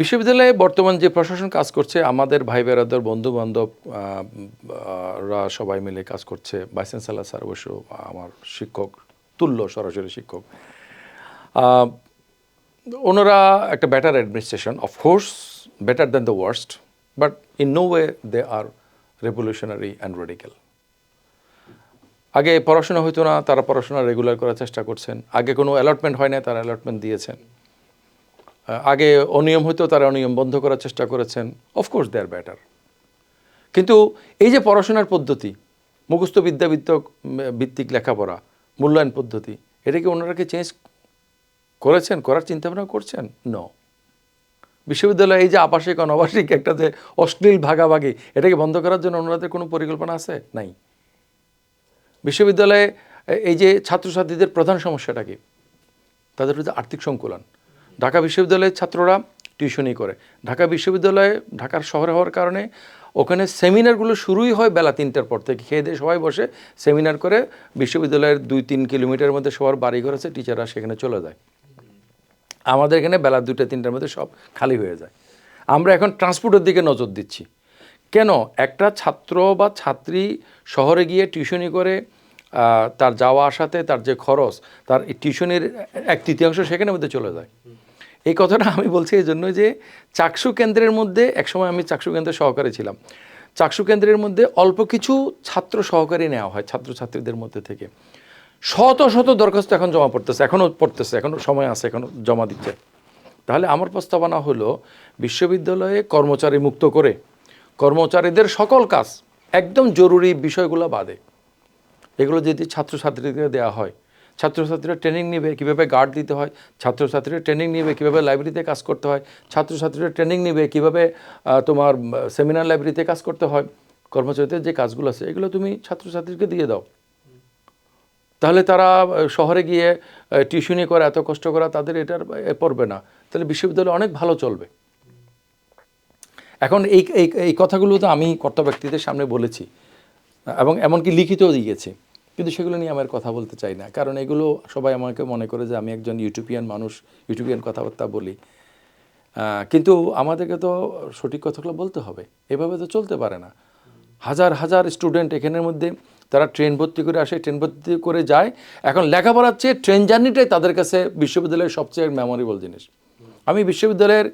বিশ্ববিদ্যালয়ে বর্তমান যে প্রশাসন কাজ করছে, আমাদের ভাই বেরাদার বন্ধু বান্ধব রা সবাই মিলে কাজ করছে। ভাইস চ্যান্সেলার স্যার অবশ্য আমার শিক্ষক, তুল্য সরাসরি শিক্ষক। ওনারা একটা better administration of course better than the worst but in no way they are revolutionary and radical আগে পড়াশোনা হতো না, তারা পড়াশোনা রেগুলার করার চেষ্টা করছেন। আগে কোনো অ্যালটমেন্ট হয় না তারা অ্যালটমেন্ট দিয়েছেন। আগে অনিয়ম হতো তারা অনিয়ম বন্ধ করার চেষ্টা করেছেন। অফকোর্স দে আর বেটার কিন্তু এই যে পড়াশোনার পদ্ধতি, মুখস্থ বিদ্যা ভিত্তক লেখাপড়া, মূল্যায়ন পদ্ধতি, এটা কি ওনারা কি চেঞ্জ করেছেন, করার চিন্তাভাবনা করছেন? ন বিশ্ববিদ্যালয়ে এই যে আবাসিক, অনাবাসিক একটা যে অশ্লীল ভাগাভাগি, এটাকে বন্ধ করার জন্য ওনাদের কোনো পরিকল্পনা আছে? নাই। বিশ্ববিদ্যালয়ে এই যে ছাত্রছাত্রীদের প্রধান সমস্যাটা কি? তাদের হচ্ছে আর্থিক সংকুলন। ঢাকা বিশ্ববিদ্যালয়ের ছাত্ররা টিউশনই করে। ঢাকা বিশ্ববিদ্যালয়ে ঢাকার শহরে হওয়ার কারণে ওখানে সেমিনারগুলো শুরুই হয় বেলা তিনটার পর থেকে। খেয়ে দিয়ে সবাই বসে সেমিনার করে বিশ্ববিদ্যালয়ের দুই তিন কিলোমিটারের মধ্যে সবার বাড়ি ঘর আছে, টিচাররা সেখানে চলে যায়। আমাদের এখানে বেলা দুটো তিনটার মধ্যে সব খালি হয়ে যায়। আমরা এখন ট্রান্সপোর্টের দিকে নজর দিচ্ছি। কেন? একটা ছাত্র বা ছাত্রী শহরে গিয়ে টিউশনি করে তার যাওয়া আসাতে তার যে খরচ, তার টিউশনির এক তৃতীয়াংশ সেখানে মধ্যে চলে যায়। এই কথাটা আমি বলছি এই জন্য যে চাকসু কেন্দ্রের মধ্যে একসময় আমি চাকসু কেন্দ্রের সহকারী ছিলাম। চাকসু কেন্দ্রের মধ্যে অল্প কিছু ছাত্র সহকারী নেওয়া হয় ছাত্রছাত্রীদের মধ্যে থেকে। শত শত দরখাস্ত এখন জমা পড়তেছে এখনও পড়তেছে এখনও সময় আছে এখনও জমা দিচ্ছে। তাহলে আমার প্রস্তাবনা হলো, বিশ্ববিদ্যালয়ে কর্মচারী মুক্ত করে, কর্মচারীদের সকল কাজ, একদম জরুরি বিষয়গুলো বাদে। এগুলো যদি ছাত্রছাত্রীদের দেওয়া হয় ছাত্রছাত্রীরা ট্রেনিং নেবে, কীভাবে গার্ড দিতে হয়, ছাত্রছাত্রীরা ট্রেনিং নেবে, কীভাবে লাইব্রেরিতে কাজ করতে হয়, ছাত্রছাত্রীরা ট্রেনিং নেবে, কীভাবে তোমার সেমিনার লাইব্রেরিতে কাজ করতে হয়, কর্মচারীদের যে কাজগুলো আছে, এগুলো তুমি ছাত্রছাত্রীকে দিয়ে দাও। তাহলে তারা শহরে গিয়ে টিউশনি করে, এত কষ্ট করা, তাদের এটার পড়বে না। তাহলে বিশ্ববিদ্যালয় অনেক ভালো চলবে। এখন এই এই কথাগুলো তো আমি কর্তা ব্যক্তিদের সামনে বলেছি, এবং এমনকি লিখিতও দিয়েছি। কিন্তু সেগুলো নিয়ে আমার কথা বলতে চাই না। কারণ এগুলো সবাই আমাকে মনে করে যে আমি একজন ইউটিউবিয়ান মানুষ ইউটিউবিয়ান কথাবার্তা বলি। কিন্তু আমাদেরকে তো সঠিক কথাগুলো বলতে হবে। এভাবে তো চলতে পারে না। হাজার হাজার স্টুডেন্ট এখানের মধ্যে, তারা ট্রেন ভর্তি করে আসে, ট্রেন ভর্তি করে যায়। এখন লেখাপড়ার চেয়ে ট্রেন জার্নিটাই তাদের কাছে বিশ্ববিদ্যালয়ের সবচেয়ে মেমোরেবল জিনিস। আমি বিশ্ববিদ্যালয়ের,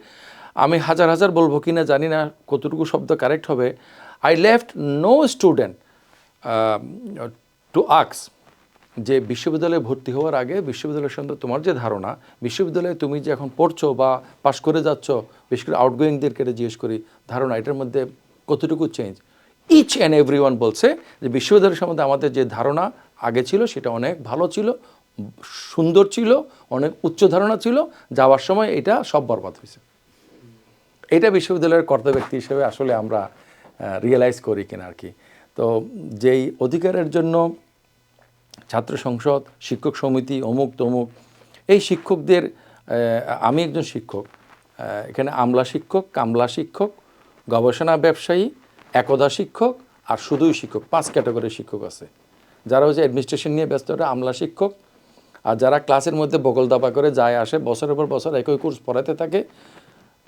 আমি হাজার হাজার বলব কি না জানি না, কতটুকু শব্দ কারেক্ট হবে। I left no student to আক্স যে বিশ্ববিদ্যালয়ে ভর্তি হওয়ার আগে বিশ্ববিদ্যালয়ের সঙ্গে তোমার যে ধারণা, বিশ্ববিদ্যালয়ে তুমি যে এখন পড়ছো বা পাশ করে যাচ্ছ, বিশেষ করে আউটগোয়িংদেরকে জিজ্ঞেস করি, ধারণা এটার মধ্যে কতটুকু change each and every one বলছে যে বিশ্ববিদ্যালয়ের সম্বন্ধে আমাদের যে ধারণা আগে ছিল সেটা অনেক ভালো ছিল, সুন্দর ছিল, অনেক উচ্চ ধারণা ছিল, যাওয়ার সময় এটা সব বরবাদ হয়েছে। এটা বিশ্ববিদ্যালয়ের কর্তা ব্যক্তি হিসেবে আসলে আমরা রিয়েলাইজ করি কিনা আর কি। তো যেই অধিকারের জন্য ছাত্র সংসদ, শিক্ষক সমিতি, অমুক তমুক, এই শিক্ষকদের আমি একজন শিক্ষক এখানে আমলা শিক্ষক, কামলা শিক্ষক, গবেষণা ব্যবসায়ী, একদা শিক্ষক আর শুধুই শিক্ষক, পাঁচ ক্যাটাগরির শিক্ষক আছে। যারা হচ্ছে অ্যাডমিনিস্ট্রেশন নিয়ে ব্যস্ত, ওরা আমলা শিক্ষক। আর যারা ক্লাসের মধ্যে বগল দাবা করে যায় আসে, বছরের পর বছর একই কোর্স পড়াতে থাকে,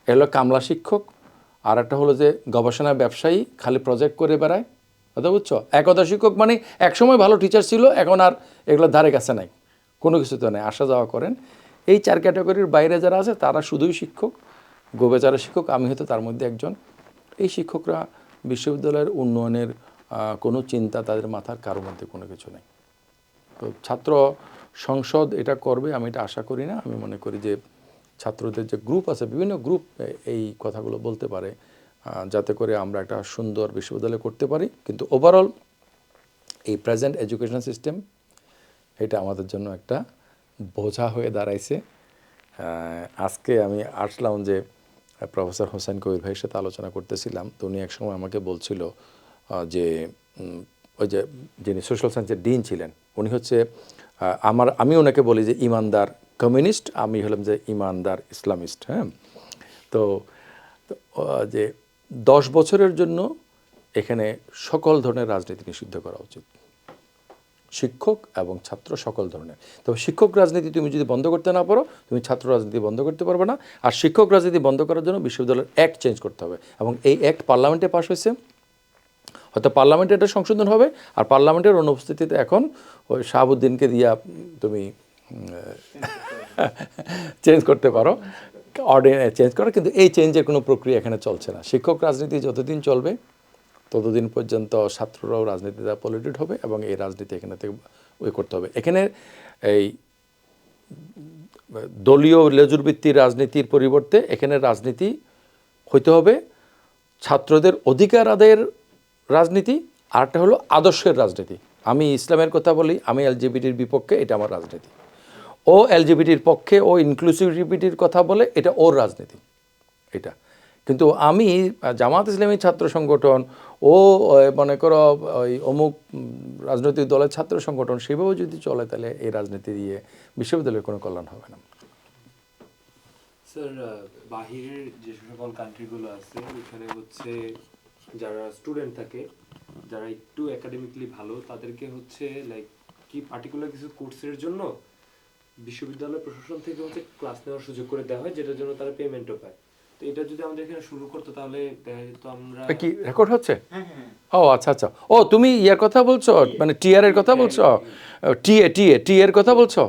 এ হলো কামলা শিক্ষক। আর একটা হলো যে গবেষণা ব্যবসায়ী, খালি প্রজেক্ট করে বেড়ায়। কথা বুঝছ? একদা শিক্ষক মানে একসময় ভালো টিচার ছিল, এখন আর এগুলো ধারে কাছে নাই। কোনো কিছুতে নেই। আসা যাওয়া করেন। এই চার ক্যাটাগরির বাইরে যারা আছে, তারা শুধুই শিক্ষক, গোবেচারা শিক্ষক, আমি হয়তো তার মধ্যে একজন। এই শিক্ষকরা বিশ্ববিদ্যালয়ের উন্নয়নের কোনো চিন্তা তাদের মাথার কারোর মধ্যে কোনো কিছু নেই। তো ছাত্র সংসদ এটা করবে, আমি এটা আশা করি না। আমি মনে করি যে ছাত্রদের যে গ্রুপ আছে, বিভিন্ন গ্রুপ এই কথাগুলো বলতে পারে। যাতে করে আমরা একটা সুন্দর বিশ্ববিদ্যালয় করতে পারি। কিন্তু ওভারঅল এই প্রেজেন্ট এডুকেশন সিস্টেম এটা আমাদের জন্য একটা বোঝা হয়ে দাঁড়াইছে। আজকে আমি আসলাম যে প্রফেসর হোসেন কবির ভাইয়ের সাথে আলোচনা করতেছিলাম। তো উনি একসময় আমাকে বলছিল যে ওই যে, যিনি সোশ্যাল সায়েন্সের ডিন ছিলেন, উনি হচ্ছে আমার, আমি ওনাকে বলি যে ইমানদার কমিউনিস্ট আমি হলাম যে ইমানদার ইসলামিস্ট হ্যাঁ? তো যে দশ বছরের জন্য এখানে সকল ধরনের রাজনীতি নিষিদ্ধ করা উচিত। শিক্ষক এবং ছাত্র সকল ধরনের। তবে শিক্ষক রাজনীতি তুমি যদি বন্ধ করতে না পারো, তুমি ছাত্র রাজনীতি বন্ধ করতে পারবে না। আর শিক্ষক রাজনীতি বন্ধ করার জন্য বিশ্ববিদ্যালয়ের অ্যাক্ট চেঞ্জ করতে হবে। এবং এই অ্যাক্ট পার্লামেন্টে পাশ হয়েছে। হয়তো পার্লামেন্টে এটা সংশোধন হবে। আর পার্লামেন্টের অনুপস্থিতিতে এখন ওই শাহাবুদ্দিনকে দিয়া তুমি চেঞ্জ করতে পারো। অর্ডিনারি চেঞ্জ করো, কিন্তু এই চেঞ্জের কোনো প্রক্রিয়া এখানে চলছে না। শিক্ষক রাজনীতি যতদিন চলবে, ততদিন পর্যন্ত ছাত্ররাও রাজনীতিতে পলিটেড হবে এবং এই রাজনীতি এখানে থেকে ওই করতে হবে। এখানে এই দলীয় লেজুর ভিত্তির রাজনীতির পরিবর্তে এখানে রাজনীতি হইতে হবে। ছাত্রদের অধিকার আদায়ের রাজনীতি আরটা হলো আদর্শের রাজনীতি। আমি ইসলামের কথা বলি, আমি এলজিবিটির বিপক্ষে, এটা আমার রাজনীতি। ও এলজিবিটির পক্ষে ও ইনক্লুসিভিটির কথা বলে এটা ওর রাজনীতি, এটা। কিন্তু আমি, জামাত ইসলামী ছাত্র সংগঠন ও মনে করো, ওই অমুক রাজনৈতিক দলের ছাত্র সংগঠন সেভাবে যদি চলে তাহলে এই রাজনীতি দিয়ে বিশ্ববিদ্যালয়ের কোনো কল্যাণ হবে না। স্যার বাহিরের যে সকল কান্ট্রিগুলো আছে ওইখানে হচ্ছে যারা স্টুডেন্ট থাকে, যারা একটু একাডেমিকলি ভালো, তাদেরকে হচ্ছে লাইক কি পার্টিকুলার কিছু কোর্সের জন্য বিশ্ববিদ্যালয় প্রশাসন থেকে হচ্ছে ক্লাস নেওয়ার সুযোগ করে দেওয়া হয় যেটার জন্য তারা পেমেন্টও পায়। তো এটা যদি আমাদের এখানে শুরু করতো তাহলে যেত আমরা কি রেকর্ড হচ্ছে? ও আচ্ছা আচ্ছা। ও তুমি ইয়ার কথা বলছো? মানে টিআর এর কথা বলছো? টিএ টিএ টি এর কথা বলছো?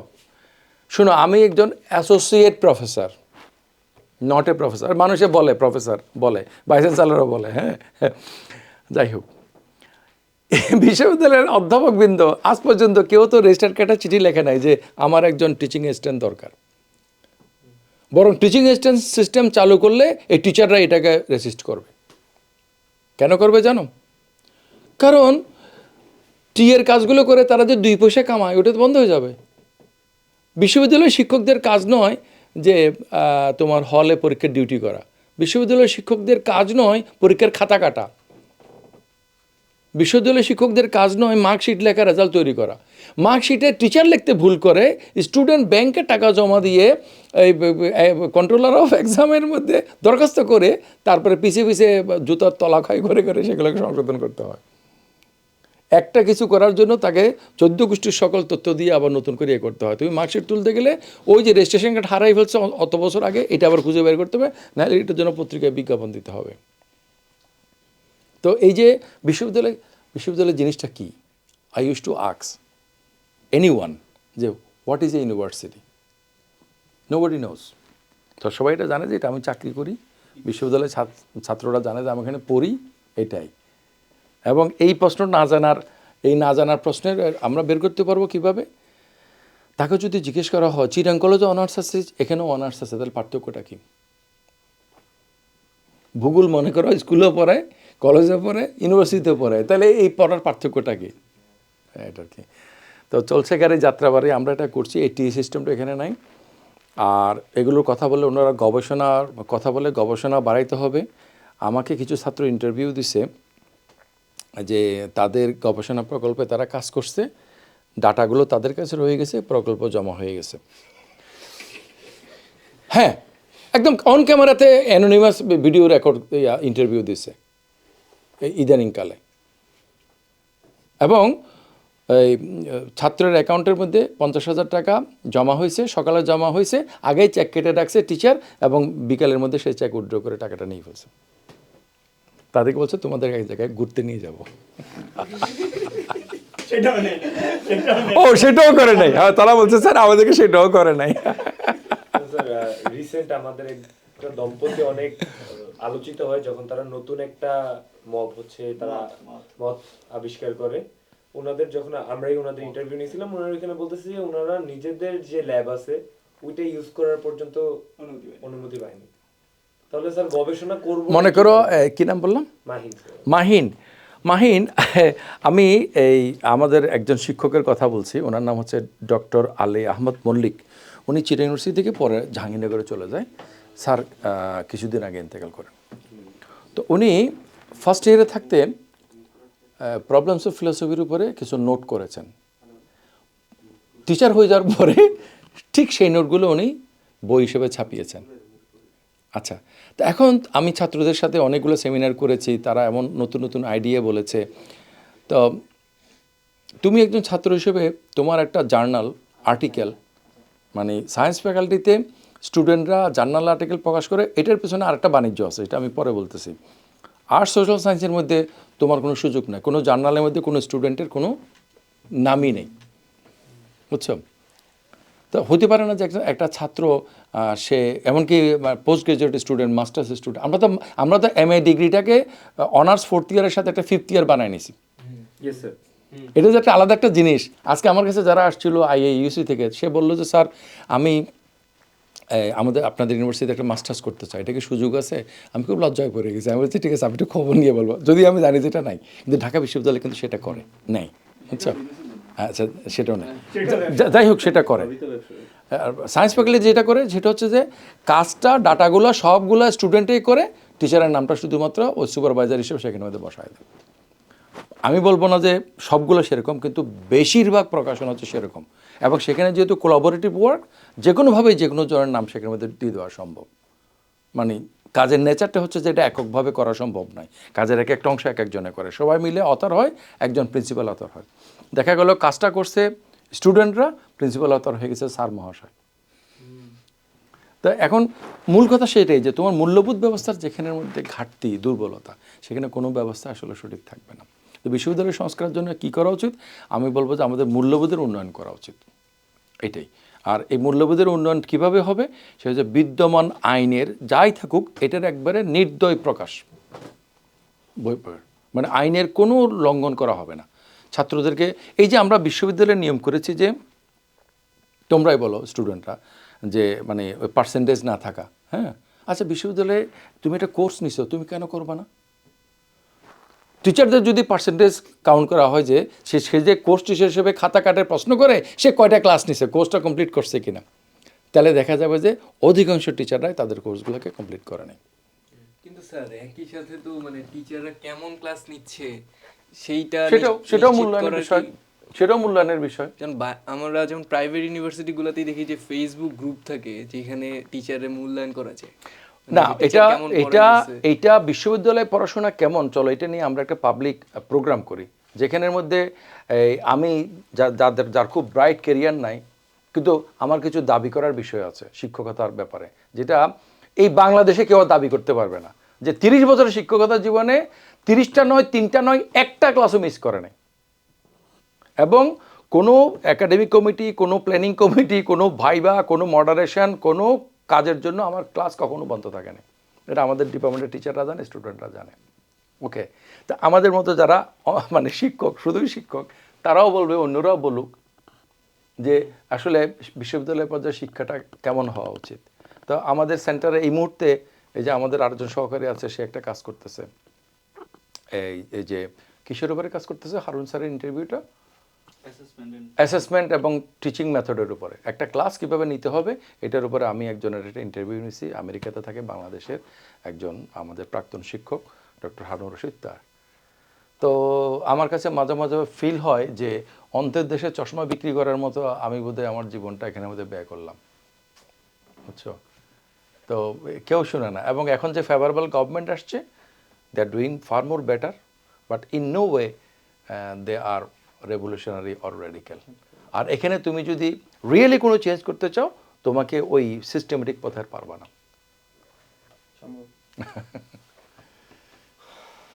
শোনো আমি একজন associate professor not a professor মানুষে বলে প্রফেসর বলে ভাইস চ্যান্সেলরও বলে হ্যাঁ হ্যাঁ। যাই হোক। বিশ্ববিদ্যালয়ের অধ্যাপকবৃন্দ, আজ পর্যন্ত কেউ তো রেজিস্টার কাটা চিঠি লেখে নাই যে আমার একজন টিচিং অ্যাসিস্ট্যান্ট দরকার। বরং টিচিং অ্যাসিস্ট্যান্ট সিস্টেম চালু করলে এই টিচাররা এটাকে রেসিস্ট করবে। কেন করবে জানো? কারণ টি এর কাজগুলো করে তারা যে দুই পয়সা কামায়, ওটা তো বন্ধ হয়ে যাবে। বিশ্ববিদ্যালয়ের শিক্ষকদের কাজ নয় যে তোমার হলে পরীক্ষার ডিউটি করা। বিশ্ববিদ্যালয়ের শিক্ষকদের কাজ নয় পরীক্ষার খাতা কাটা। বিশ্ববিদ্যালয়ের শিক্ষকদের কাজ নয় মার্কশিট লেখা, রেজাল্ট তৈরি করা। মার্কশিটে টিচার লিখতে ভুল করে স্টুডেন্ট ব্যাংকে টাকা জমা দিয়ে এই কন্ট্রোলার অফ এক্সামের মধ্যে দরখাস্ত করে তারপরে পিছিয়ে পিছিয়ে জুতার তলা খাই করে করে সেগুলোকে সংশোধন করতে হয়। একটা কিছু করার জন্য তাকে চোদ্দ গোষ্ঠীর সকল তথ্য দিয়ে আবার নতুন করে ইয়ে করতে হয়। তুমি মার্কশিট তুলতে গেলে ওই যে রেজিস্ট্রেশন কার্ড হারাই ফেলছে অত বছর আগে, এটা আবার খুঁজে বের করতে হবে, নাহলে এটার জন্য পত্রিকায় বিজ্ঞাপন দিতে হবে। তো এই যে বিশ্ববিদ্যালয়, বিশ্ববিদ্যালয়ের জিনিসটা কি? আই ইউজ টু আক্স এনি ওয়ান যে what is a university nobody knows তো সবাই এটা জানে যে, এটা আমি চাকরি করি, বিশ্ববিদ্যালয়ের ছাত্ররা জানে যে, আমি এখানে পড়ি, এটাই। এবং এই প্রশ্ন না জানার, এই না জানার প্রশ্নের আমরা বের করতে পারব কীভাবে? তাকে যদি জিজ্ঞেস করা হয় চিরাং কলেজে অনার্স আছে, এখানেও অনার্স আছে, তাহলে পার্থক্যটা কী? ভূগোল মনে করো, স্কুলেও পড়ায় কলেজে পড়ে ইউনিভার্সিটিতে পড়ে। তাহলে এই পড়ার পার্থক্যটা কি? এটা কি? তো চলছে গাড়ি, যাত্রাবাড়ি, আমরা এটা করছি, এই টি সিস্টেমটা এখানে নাই। আর এগুলোর কথা বলে ওনারা গবেষণার, কথা বলে গবেষণা বাড়াইতে হবে। আমাকে কিছু ছাত্র ইন্টারভিউ দিছে যে তাদের গবেষণা প্রকল্পে তারা কাজ করছে। ডাটাগুলো তাদের কাছে রয়ে গেছে, প্রকল্প জমা হয়ে গেছে। হ্যাঁ একদম অন ক্যামেরাতে অ্যানোনিমাস ভিডিও রেকর্ড ইন্টারভিউ দিছে। ইদানিংকালে এবং এই ছাত্রের অ্যাকাউন্টের মধ্যে পঞ্চাশ হাজার টাকা জমা হয়েছে সকালে জমা হয়েছে আগেই চেক কেটে রাখছে টিচার এবং বিকালের মধ্যে সেই চেক উইথড্র করে টাকাটা নিয়ে ফেলছে। তাদেরকে বলছে তোমাদের এক জায়গায় ঘুরতে নিয়ে যাব। ও সেটাও করে নাই। হ্যাঁ তারা বলছে স্যার আমাদেরকে সেটাও করে নাই। রিসেন্ট আমাদের একটা দম্পতি অনেক আলোচিত হয় যখন তারা নতুন একটা মত হচ্ছে তারা মত, আবিষ্কার করে। ওনাদের যখন আমরাই ওনাদের ইন্টারভিউ নিয়েছিলাম ওনারা এখানে বলতেছে যে ওনারা নিজেদের যে ল্যাব আছে ওইটা ইউজ করার পর্যন্ত অনুমতি পায়নি। তাহলে স্যার গবেষণা করব মনে করো কি নাম বললাম? মাহিন মাহিন। মাহিন আমি এই আমাদের একজন শিক্ষকের কথা বলছি ওনার নাম হচ্ছে ডক্টর আলী আহমদ মল্লিক। উনি চিরা ইউনিভার্সিটি থেকে পরে জাহাঙ্গীরনগরে চলে যায়। স্যার কিছুদিন আগে ইন্তেকাল করেন। তো উনি ফার্স্ট ইয়ারে থাকতে প্রবলেমস অফ ফিলোসফির উপরে কিছু নোট করেছেন। টিচার হয়ে যাওয়ার পরে ঠিক সেই নোটগুলো উনি বই হিসেবে ছাপিয়েছেন। আচ্ছা তো এখন আমি ছাত্রদের সাথে অনেকগুলো সেমিনার করেছি, তারা এমন নতুন নতুন আইডিয়া বলেছে। তো তুমি একজন ছাত্র হিসেবে তোমার একটা জার্নাল আর্টিকেল মানে সায়েন্স ফ্যাকাল্টিতে স্টুডেন্টরা জার্নাল আর্টিকেল প্রকাশ করে এটার পেছনে আরেকটা বাণিজ্য আছে এটা আমি পরে বলতেছি। আর্টস সোশ্যাল সায়েন্সের মধ্যে তোমার কোনো সুযোগ নেই কোনো জার্নালের মধ্যে কোনো স্টুডেন্টের কোনো নামই নেই। বুঝছ? তো হতে পারে না যে একটা একটা ছাত্র সে এমনকি post graduate student masters student আমরা তো আমরা তো এম এ ডিগ্রিটাকে অনার্স ফোর্থ ইয়ারের সাথে একটা ফিফথ ইয়ার বানায় নিছি স্যার এটা যে একটা আলাদা একটা জিনিস। আজকে আমার কাছে যারা আসছিল আইএইউসি থেকে সে বলল যে স্যার আমি আমাদের আপনাদের ইউনিভার্সিটিতে একটা মাস্টার্স করতে চাই এটা কি সুযোগ আছে? আমি খুব লজ্জায় পড়ে গেছি। আমি বলছি, ঠিক আছে আমি একটু খবর নিয়ে বলব। যদি আমি জানি যেটা নাই, কিন্তু ঢাকা বিশ্ববিদ্যালয় কিন্তু সেটা করে। নেই। বুঝছ? আচ্ছা সেটাও নেই। যাই হোক, সেটা করে। সায়েন্স ফ্যাকাল্টি যেটা করে, সেটা হচ্ছে যে কাজটা, ডাটাগুলো সবগুলো স্টুডেন্টেই করে টিচারের নামটা শুধুমাত্র ওই সুপারভাইজার হিসেবে সেখানে মধ্যে বসায় দেয়। আমি বলব না যে সবগুলো সেরকম, কিন্তু বেশিরভাগ প্রকাশন হচ্ছে সেরকম। এবং সেখানে যেহেতু কোলাবোরেটিভ ওয়ার্ক যে কোনোভাবেই যে কোনো জনের নাম সেখানের মধ্যে দিয়ে দেওয়া সম্ভব। মানে কাজের নেচারটা হচ্ছে যে এটা এককভাবে করা সম্ভব নয়। কাজের এক একটা অংশ এক একজনে করে। সবাই মিলে অথর হয়, একজন প্রিন্সিপাল অথর হয়। দেখা গেল কাজটা করছে স্টুডেন্টরা প্রিন্সিপাল অথর হয়ে গেছে স্যার মহাশয়। তা এখন মূল কথা সেটাই যে তোমার মূল্যবোধ ব্যবস্থার যেখানের মধ্যে ঘাটতি, দুর্বলতা, সেখানে কোনো ব্যবস্থা আসলে সঠিক থাকবে না। তো বিশ্ববিদ্যালয় সংস্কারের জন্য কি করা উচিত? আমি বলব যে আমাদের মূল্যবোধের উন্নয়ন করা উচিত। এটাই। আর এই মূল্যবোধের উন্নয়ন কীভাবে হবে? সে হচ্ছে বিদ্যমান আইনের যাই থাকুক, এটার একবারে নির্দয় প্রকাশ। বই। মানে আইনের কোনো লঙ্ঘন করা হবে না। ছাত্রদেরকে, এই যে আমরা বিশ্ববিদ্যালয়ের নিয়ম করেছি যে, তোমরাই বলো স্টুডেন্টরা যে মানে ওই পার্সেন্টেজ না থাকা হ্যাঁ? আচ্ছা বিশ্ববিদ্যালয়ে তুমি একটা কোর্স নিছো, তুমি কেন করবে না? টিচারদের যদি পার্সেন্টেজ কাউন্ট করা হয় যে সে সে যে কোর্স টিচার হিসেবে খাতা কাটার প্রশ্ন করে সে কয়টা ক্লাস নিছে কোর্সটা কমপ্লিট করছে কিনা? তাহলে দেখা যাবে যে অধিকাংশ টিচাররাই তাদের কোর্সগুলোকে কমপ্লিট করে নেয়। কিন্তু স্যার একই সাথে তো মানে টিচাররা কেমন ক্লাস নিচ্ছে সেইটা সেটাও সেটাও মূল্যায়নের বিষয়। সেটাও মূল্যায়নের বিষয়। যেমন আমরা যেমন প্রাইভেট ইউনিভার্সিটিগুলোতেই দেখি যে ফেসবুক গ্রুপ থাকে যেখানে টিচারের মূল্যায়ন করা যায়। না এটা এটা এটা বিশ্ববিদ্যালয়ে পড়াশোনা কেমন? চলো এটা নিয়ে আমরা একটা পাবলিক প্রোগ্রাম করি যেখানের মধ্যে এই, আমি যাদের যার খুব ব্রাইট কেরিয়ার নাই কিন্তু আমার কিছু দাবি করার বিষয় আছে শিক্ষকতার ব্যাপারে যেটা এই বাংলাদেশে কেউ আর দাবি করতে পারবে না যে তিরিশ বছরের শিক্ষকতা জীবনে তিরিশটা নয় তিনটা নয় একটা ক্লাসও মিস করে নাই। এবং কোনো একাডেমিক কমিটি কোনো প্ল্যানিং কমিটি কোনো ভাইবা কোনো মডারেশন কোনো কাজের জন্য আমার ক্লাস কখনো বন্ধ থাকে না এটা আমাদের ডিপার্টমেন্টের টিচাররা জানে স্টুডেন্টরা জানে। ওকে তা আমাদের মতো যারা মানে শিক্ষক, শুধুই শিক্ষক, তারাও বলবে, অন্যরাও বলুক যে আসলে বিশ্ববিদ্যালয় পর্যায়ে শিক্ষাটা কেমন হওয়া উচিত। তো আমাদের সেন্টারে এই মুহূর্তে এই যে আমাদের আরেকজন সহকারী আছে, সে একটা কাজ করতেছে। এই যে কিসের উপরে কাজ করতেছে, হারুন স্যারের ইন্টারভিউটা অ্যাসেসমেন্ট এবং টিচিং মেথডের উপরে। একটা ক্লাস কীভাবে নিতে হবে, এটার উপরে আমি একজনের একটা ইন্টারভিউ নিয়েছি আমেরিকাতে থাকে, বাংলাদেশের একজন আমাদের প্রাক্তন শিক্ষক ডক্টর হারুন রশিদ তার। তো আমার কাছে মাঝে মাঝে ফিল হয় যে, অন্তের দেশে চশমা বিক্রি করার মতো আমি বোধহয় আমার জীবনটা এখানে মধ্যে ব্যয় করলাম। বুঝছ? তো কেউ শুনে না। এবং এখন যে ফেভারেবল গভর্নমেন্ট আসছে they are doing far more better but in no way they are revolutionary or radical আর এখানে তুমি যদি রিয়েলি কোনো চেঞ্জ করতে চাও তোমাকে ওই সিস্টেমেটিক পথে আর পারবা না। সম্ভব।